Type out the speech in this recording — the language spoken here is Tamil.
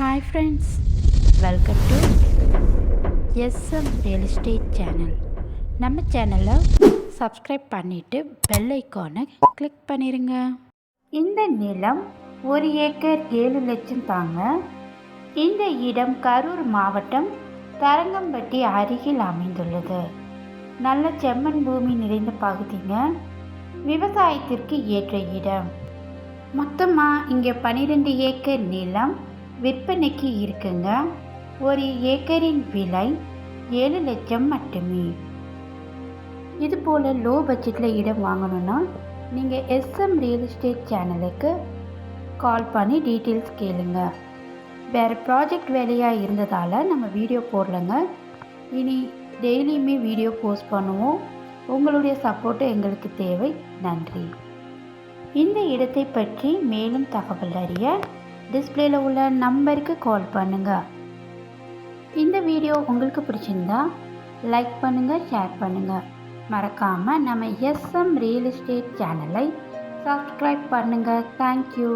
Hi friends welcome to S M real estate channel நம்ம சேனலை சப்ஸ்கிரைப் பண்ணிவிட்டு பெல் ஐக்கானை கிளிக் பண்ணிடுங்க இந்த நிலம் ஒரு ஏக்கர் ஏழு லட்சம் தாங்க. இந்த இடம் கரூர் மாவட்டம் தரங்கம்பட்டி அருகில் அமைந்துள்ளது. நல்ல செம்மண் பூமி நிறைந்த பகுதிங்க. விவசாயத்திற்கு ஏற்ற இடம். மொத்தமாக இங்கே பன்னிரெண்டு ஏக்கர் நிலம் விற்பனைக்கு இருக்குங்க. ஒரு ஏக்கரின் விலை ஏழு லட்சம் மட்டுமே. இது போல் லோ பட்ஜெட்டில் இடம் வாங்கணும்னா நீங்கள் எஸ்எம் ரியல் எஸ்டேட் சேனலுக்கு கால் பண்ணி டீட்டெயில்ஸ் கேளுங்க. வேறு ப்ராஜெக்ட் வேலையாக இருந்ததால் நம்ம வீடியோ போடலங்க. இனி டெய்லியுமே வீடியோ போஸ்ட் பண்ணுவோம். உங்களுடைய சப்போர்ட்டு எங்களுக்கு தேவை. நன்றி. இந்த இடத்தை பற்றி மேலும் தகவல் அறிய டிஸ்பிளேல உள்ள நம்பருக்கு கால் பண்ணுங்க. இந்த வீடியோ உங்களுக்கு பிடிச்சிருந்தா லைக் பண்ணுங்க ஷேர் பண்ணுங்க. மறக்காம நம்ம எஸ்எம் ரியல் எஸ்டேட் சேனலை சப்ஸ்கிரைப் பண்ணுங்க. Thank you